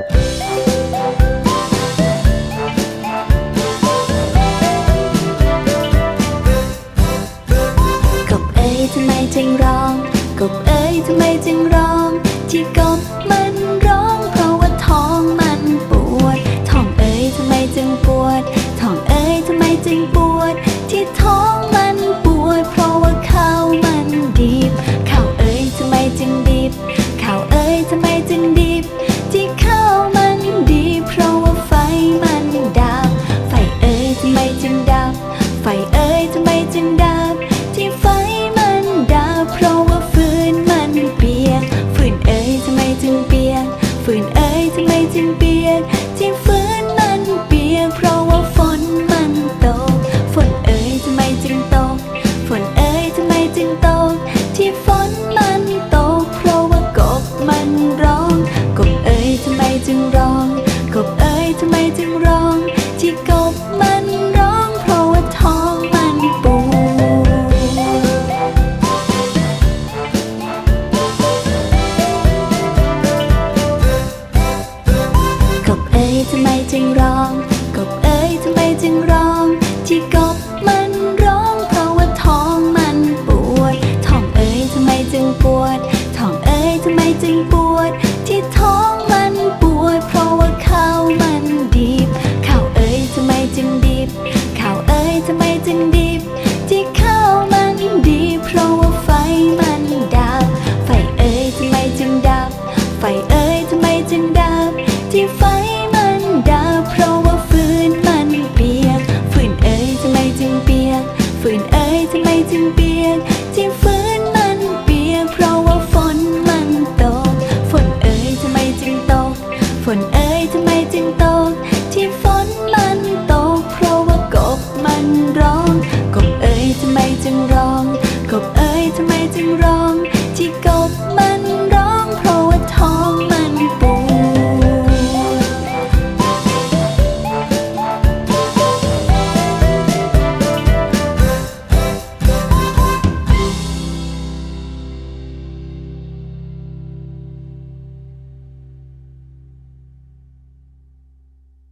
กบเอ๋ยทำไมจึงร้อง กบเอ๋ยทำไมจึงร้อง ที่กบมันร้อง เพราะว่าท้องมันปวด ท้องเอ๋ยทำไมจึงปวด ท้องเอ๋ยทำไมจึงปวด ทำไมจึงร้องที่กบมัน 울어.